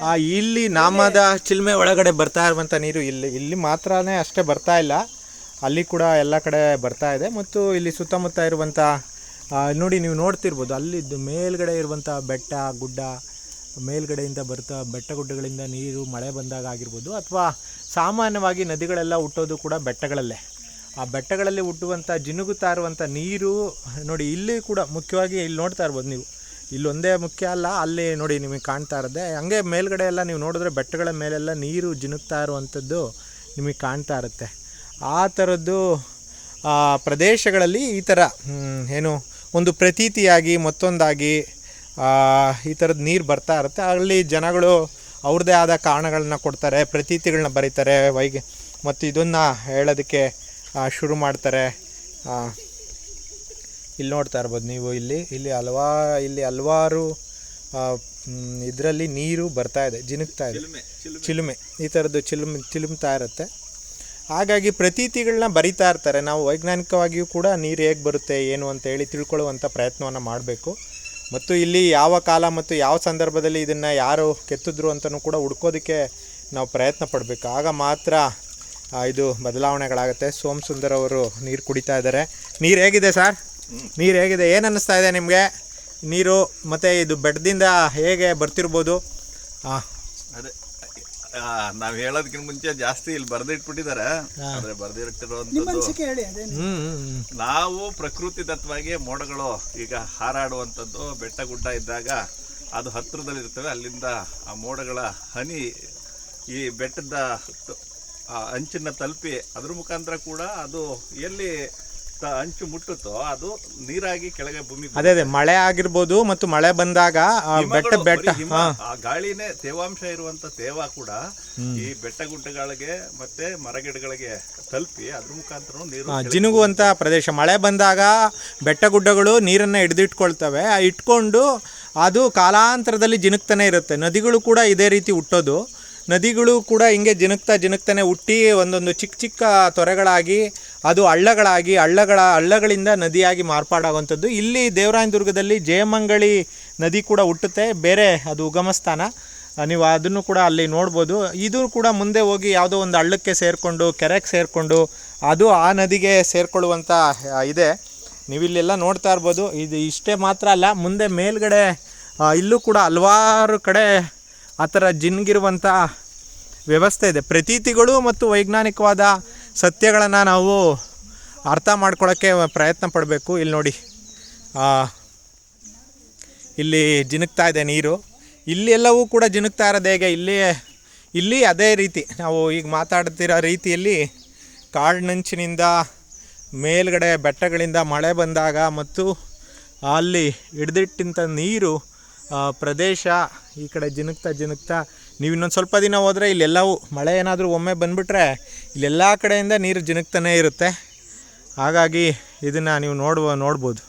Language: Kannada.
ಆ, ಇಲ್ಲಿ ನಾಮದ ಚಿಲ್ಮೆ ಒಳಗಡೆ ಬರ್ತಾ ಇರುವಂಥ ನೀರು ಇಲ್ಲಿ ಇಲ್ಲಿ ಮಾತ್ರನೇ ಅಷ್ಟೇ ಬರ್ತಾ ಇಲ್ಲ. ಅಲ್ಲಿ ಕೂಡ ಎಲ್ಲ ಕಡೆ ಬರ್ತಾ ಇದೆ. ಮತ್ತು ಇಲ್ಲಿ ಸುತ್ತಮುತ್ತ ಇರುವಂಥ ನೋಡಿ ನೀವು ನೋಡ್ತಿರ್ಬೋದು ಅಲ್ಲಿದ್ದು ಮೇಲ್ಗಡೆ ಇರುವಂಥ ಬೆಟ್ಟ ಗುಡ್ಡ ಮೇಲ್ಗಡೆಯಿಂದ ಬರ್ತಾ ಬೆಟ್ಟ ಗುಡ್ಡಗಳಿಂದ ನೀರು ಮಳೆ ಬಂದಾಗ ಆಗಿರ್ಬೋದು ಅಥವಾ ಸಾಮಾನ್ಯವಾಗಿ ನದಿಗಳೆಲ್ಲ ಹುಟ್ಟೋದು ಕೂಡ ಬೆಟ್ಟಗಳಲ್ಲೇ. ಆ ಬೆಟ್ಟಗಳಲ್ಲಿ ಹುಟ್ಟುವಂಥ ಜಿನುಗುತ್ತಾ ಇರುವಂಥ ನೀರು ನೋಡಿ ಇಲ್ಲಿ ಕೂಡ ಮುಖ್ಯವಾಗಿ ಇಲ್ಲಿ ನೋಡ್ತಾ ಇರ್ಬೋದು ನೀವು. ಇಲ್ಲೊಂದೇ ಮುಖ್ಯ ಅಲ್ಲ, ಅಲ್ಲಿ ನೋಡಿ ನಿಮಗೆ ಕಾಣ್ತಾ ಇರುತ್ತೆ ಹಂಗೆ ಮೇಲ್ಗಡೆ ಎಲ್ಲ ನೀವು ನೋಡಿದ್ರೆ ಬೆಟ್ಟಗಳ ಮೇಲೆಲ್ಲ ನೀರು ಜಿನುಗ್ತಾ ಇರುವಂಥದ್ದು ನಿಮಗೆ ಕಾಣ್ತಾ ಇರುತ್ತೆ. ಆ ಥರದ್ದು ಪ್ರದೇಶಗಳಲ್ಲಿ ಈ ಥರ ಏನು ಒಂದು ಪ್ರತೀತಿಯಾಗಿ, ಮತ್ತೊಂದಾಗಿ ಈ ಥರದ ನೀರು ಬರ್ತಾ ಇರುತ್ತೆ. ಅಲ್ಲಿ ಜನಗಳು ಅವ್ರದ್ದೇ ಆದ ಕಾರಣಗಳನ್ನ ಕೊಡ್ತಾರೆ, ಪ್ರತೀತಿಗಳನ್ನ ಬರೀತಾರೆ. ವೈಗೆ, ಮತ್ತು ಇದನ್ನು ಹೇಳೋದಕ್ಕೆ ಶುರು ಮಾಡ್ತಾರೆ. ಇಲ್ಲಿ ನೋಡ್ತಾ ಇರ್ಬೋದು ನೀವು ಇಲ್ಲಿ ಇಲ್ಲಿ ಹಲವಾ ಇಲ್ಲಿ ಹಲವಾರು ಇದರಲ್ಲಿ ನೀರು ಬರ್ತಾ ಇದೆ ಜಿನುಕ್ತಾ ಇದೆ. ಚಿಲುಮೆ ಈ ಥರದ್ದು ಚಿಲುಮ್ ಚಿಲುಮ್ತಾ ಇರುತ್ತೆ. ಹಾಗಾಗಿ ಪ್ರತೀತಿಗಳನ್ನ ಬರಿತಾ ಇರ್ತಾರೆ. ನಾವು ವೈಜ್ಞಾನಿಕವಾಗಿಯೂ ಕೂಡ ನೀರು ಹೇಗೆ ಬರುತ್ತೆ ಏನು ಅಂತ ಹೇಳಿ ತಿಳ್ಕೊಳ್ಳುವಂಥ ಪ್ರಯತ್ನವನ್ನು ಮಾಡಬೇಕು. ಮತ್ತು ಇಲ್ಲಿ ಯಾವ ಕಾಲ ಮತ್ತು ಯಾವ ಸಂದರ್ಭದಲ್ಲಿ ಇದನ್ನು ಯಾರು ಕೆತ್ತಿದ್ರು ಅಂತಲೂ ಕೂಡ ಹುಡ್ಕೋದಕ್ಕೆ ನಾವು ಪ್ರಯತ್ನ ಪಡಬೇಕು. ಆಗ ಮಾತ್ರ ಇದು ಬದಲಾವಣೆಗಳಾಗುತ್ತೆ. ಸೋಮ್ ಸುಂದರ್ ಅವರು ನೀರು ಕುಡಿತಾ ಇದ್ದಾರೆ. ನೀರು ಹೇಗಿದೆ ಸರ್? ನೀರು ಹೇಗಿದೆ? ಏನು ಅನ್ನಿಸ್ತಾ ಇದೆ ನಿಮಗೆ? ನೀರು ಮತ್ತು ಇದು ಬೆಟ್ಟದಿಂದ ಹೇಗೆ ಬರ್ತಿರ್ಬೋದು? ಹಾಂ ಅದೇ ನಾವು ಹೇಳೋದಕ್ಕಿಂತ ಮುಂಚೆ ಜಾಸ್ತಿ ಇಲ್ಲಿ ಬರ್ದಿಟ್ಬಿಟ್ಟಿದ್ದಾರೆ. ಆದ್ರೆ ಹ್ಮ್ ನಾವು ಪ್ರಕೃತಿ ದತ್ತವಾಗಿ ಮೋಡಗಳು ಈಗ ಹಾರಾಡುವಂಥದ್ದು ಬೆಟ್ಟ ಗುಡ್ಡ ಇದ್ದಾಗ ಅದು ಹತ್ತಿರದಲ್ಲಿರ್ತವೆ ಅಲ್ಲಿಂದ ಆ ಮೋಡಗಳ ಹನಿ ಈ ಬೆಟ್ಟದ ಅಂಚನ್ನ ತಲುಪಿ ಅದ್ರ ಮುಖಾಂತರ ಕೂಡ ಅದು ಎಲ್ಲಿ ತ- ಅಂಚು ಮುಟ್ಟುತ್ತೋ ಅದು ನೀರಾಗಿ ಕೆಳಗೆ ಭೂಮಿ ಅದೇ ಅದೇ ಮಳೆ ಆಗಿರ್ಬೋದು ಮತ್ತು ಮಳೆ ಬಂದಾಗ ಆ ಬೆಟ್ಟ ಹಿಮಗಳು, ಬೆಟ್ಟ ಬರೀ ಹಿಮ, ಹಾ. ಆ ಗಾಳಿನೇ ತೇವಾಂಶ ಇರುವಂತ ತೇವ ಕೂಡ ಈ ಬೆಟ್ಟ ಗುಡ್ಡಗಳಿಗೆ ಮತ್ತೆ ಮರಗಿಡಗಳಿಗೆ ತಲುಪಿ ಅದ್ರ ಮುಖಾಂತರ ನೀರು ಆ, ಜಿನುಗುವಂತ ಪ್ರದೇಶ. ಮಳೆ ಬಂದಾಗ ಬೆಟ್ಟ ಗುಡ್ಡಗಳು ನೀರನ್ನ ಹಿಡಿದಿಟ್ಕೊಳ್ತವೆ. ಆ ಇಟ್ಕೊಂಡು ಅದು ಕಾಲಾಂತರದಲ್ಲಿ ಜಿನುಕ್ತಾನೆ ಇರುತ್ತೆ. ನದಿಗಳು ಕೂಡ ಇದೇ ರೀತಿ ಹುಟ್ಟೋದು. ನದಿಗಳು ಕೂಡ ಹಿಂಗೆ ಜಿನುಕ್ತಾ ಜಿನುಕ್ತಾನೆ ಹುಟ್ಟಿ ಒಂದೊಂದು ಚಿಕ್ಕ ಚಿಕ್ಕ ತೊರೆಗಳಾಗಿ ಅದು ಹಳ್ಳಗಳಾಗಿ, ಹಳ್ಳಗಳ, ಹಳ್ಳಗಳಿಂದ ನದಿಯಾಗಿ ಮಾರ್ಪಾಡಾಗುವಂಥದ್ದು. ಇಲ್ಲಿ ದೇವರಾಯನದುರ್ಗದಲ್ಲಿ ಜಯಮಂಗಳಿ ನದಿ ಕೂಡ ಹುಟ್ಟುತ್ತೆ, ಬೇರೆ ಅದು ಉಗಮ ಸ್ಥಾನ ನೀವು ಅದನ್ನು ಕೂಡ ಅಲ್ಲಿ ನೋಡ್ಬೋದು. ಇದು ಕೂಡ ಮುಂದೆ ಹೋಗಿ ಯಾವುದೋ ಒಂದು ಹಳ್ಳಕ್ಕೆ ಸೇರಿಕೊಂಡು, ಕೆರೆಗೆ ಸೇರಿಕೊಂಡು, ಅದು ಆ ನದಿಗೆ ಸೇರಿಕೊಳ್ಳುವಂಥ ಇದೆ. ನೀವು ಇಲ್ಲೆಲ್ಲ ನೋಡ್ತಾ ಇರ್ಬೋದು. ಇದು ಇಷ್ಟೇ ಮಾತ್ರ ಅಲ್ಲ, ಮುಂದೆ ಮೇಲ್ಗಡೆ ಇಲ್ಲೂ ಕೂಡ ಹಲವಾರು ಕಡೆ ಆ ಥರ ಜಿನ್ಗಿರುವಂಥ ವ್ಯವಸ್ಥೆ ಇದೆ. ಪ್ರತೀತಿಗಳು ಮತ್ತು ವೈಜ್ಞಾನಿಕವಾದ ಸತ್ಯಗಳನ್ನು ನಾವು ಅರ್ಥ ಮಾಡ್ಕೊಳ್ಳೋಕ್ಕೆ ಪ್ರಯತ್ನ ಪಡಬೇಕು. ಇಲ್ಲಿ ನೋಡಿ ಇಲ್ಲಿ ಜಿನುಕ್ತಾ ಇದೆ ನೀರು. ಇಲ್ಲಿ ಎಲ್ಲವೂ ಕೂಡ ಜಿನುಕ್ತಾ ಇರೋದು ಹೇಗೆ? ಇಲ್ಲಿ ಇಲ್ಲಿ ಅದೇ ರೀತಿ, ನಾವು ಈಗ ಮಾತಾಡ್ತಿರೋ ರೀತಿಯಲ್ಲಿ ಕಾಡಿನಂಚಿನಿಂದ ಮೇಲ್ಗಡೆ ಬೆಟ್ಟಗಳಿಂದ ಮಳೆ ಬಂದಾಗ ಮತ್ತು ಅಲ್ಲಿ ಹಿಡ್ದಿಟ್ಟಿಂಥ ನೀರು ಪ್ರದೇಶ ಈ ಕಡೆ ಜಿನುಕ್ತಾ ಜಿನುಗ್ತಾ ನೀವು ಇನ್ನೊಂದು ಸ್ವಲ್ಪ ದಿನ ಹೋದರೆ ಇಲ್ಲೆಲ್ಲವೂ ಮಳೆ ಏನಾದರೂ ಒಮ್ಮೆ ಬಂದುಬಿಟ್ರೆ ಇಲ್ಲೆಲ್ಲ ಕಡೆಯಿಂದ ನೀರು ಜಿನುಗ್ತಾನೇ ಇರುತ್ತೆ. ಹಾಗಾಗಿ ಇದನ್ನು ನೀವು ನೋಡುವ ನೋಡ್ಬೋದು.